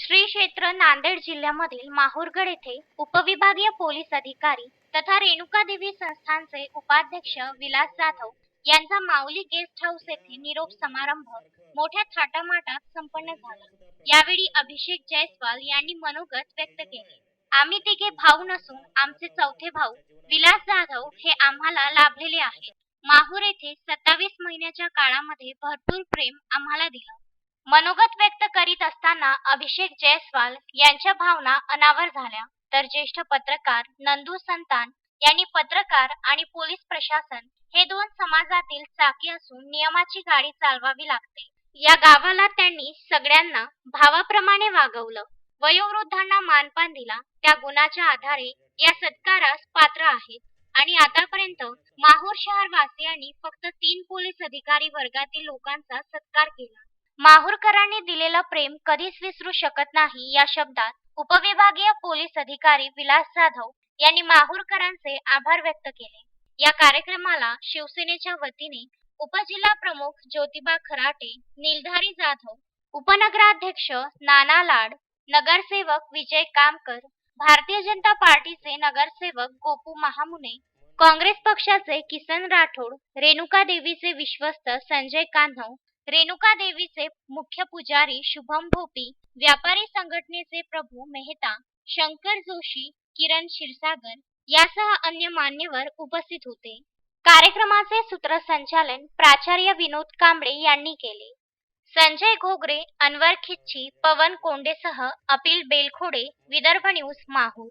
श्री क्षेत्र नांदेड जिल्ह्यामधील माहूरगड येथे उपविभागीय पोलीस अधिकारी तथा रेणुकादेवी संस्थानचे उपाध्यक्ष विलास जाधव यांचा माऊली गेस्ट हाऊस येथे निरोप समारंभ मोठ्या थाटामाटात संपन्न झाला. यावेळी अभिषेक जयस्वाल यांनी मनोगत व्यक्त केले. आम्ही तिघे भाऊ नसून आमचे चौथे भाऊ विलास जाधव हे आम्हाला लाभलेले आहेत. माहूर येथे सत्तावीस महिन्याच्या काळामध्ये भरपूर प्रेम आम्हाला दिलं. मनोगत व्यक्त करीत असताना अभिषेक जयस्वाल यांच्या भावना अनावर झाल्या. तर ज्येष्ठ पत्रकार नंदू संतान यांनी पत्रकार आणि पोलीस प्रशासन हे दोन समाजातील चाकी असून नियमाची गाडी चालवावी लागते. या गावाला त्यांनी सगळ्यांना भावाप्रमाणे वागवलं. वयोवृद्धांना मानपान दिला. त्या गुणाच्या आधारे या सत्कारास पात्र आहेत. आणि आतापर्यंत माहूर शहर वासियांनी फक्त तीन पोलीस अधिकारी वर्गातील लोकांचा सत्कार केला. माहूरकरांनी दिलेलं प्रेम कधीच विसरू शकत नाही या शब्दात उपविभागीय पोलीस अधिकारी विलास जाधव यांनी माहूरकरांचे आभार व्यक्त केले. या कार्यक्रमाला शिवसेनेच्या वतीने उपजिल्हा प्रमुख ज्योतिबा खराटे निलधारी जाधव उपनगराध्यक्ष नाना लाड नगरसेवक विजय कामकर भारतीय जनता पार्टीचे नगरसेवक गोपू महामुने काँग्रेस पक्षाचे किसन राठोड रेणुका देवीचे विश्वस्त संजय कान्हव रेणुका देवीचे मुख्य पुजारी शुभम भोपी व्यापारी संघटनेचे प्रभू मेहता शंकर जोशी किरण क्षीरसागर यासह अन्य मान्यवर उपस्थित होते. कार्यक्रमाचे सूत्रसंचालन प्राचार्य विनोद कांबळे यांनी केले. संजय घोगरे अनवर खिच्ची पवन कोंडेसह अपिल बेलखोडे विदर्भ न्यूज माहूर.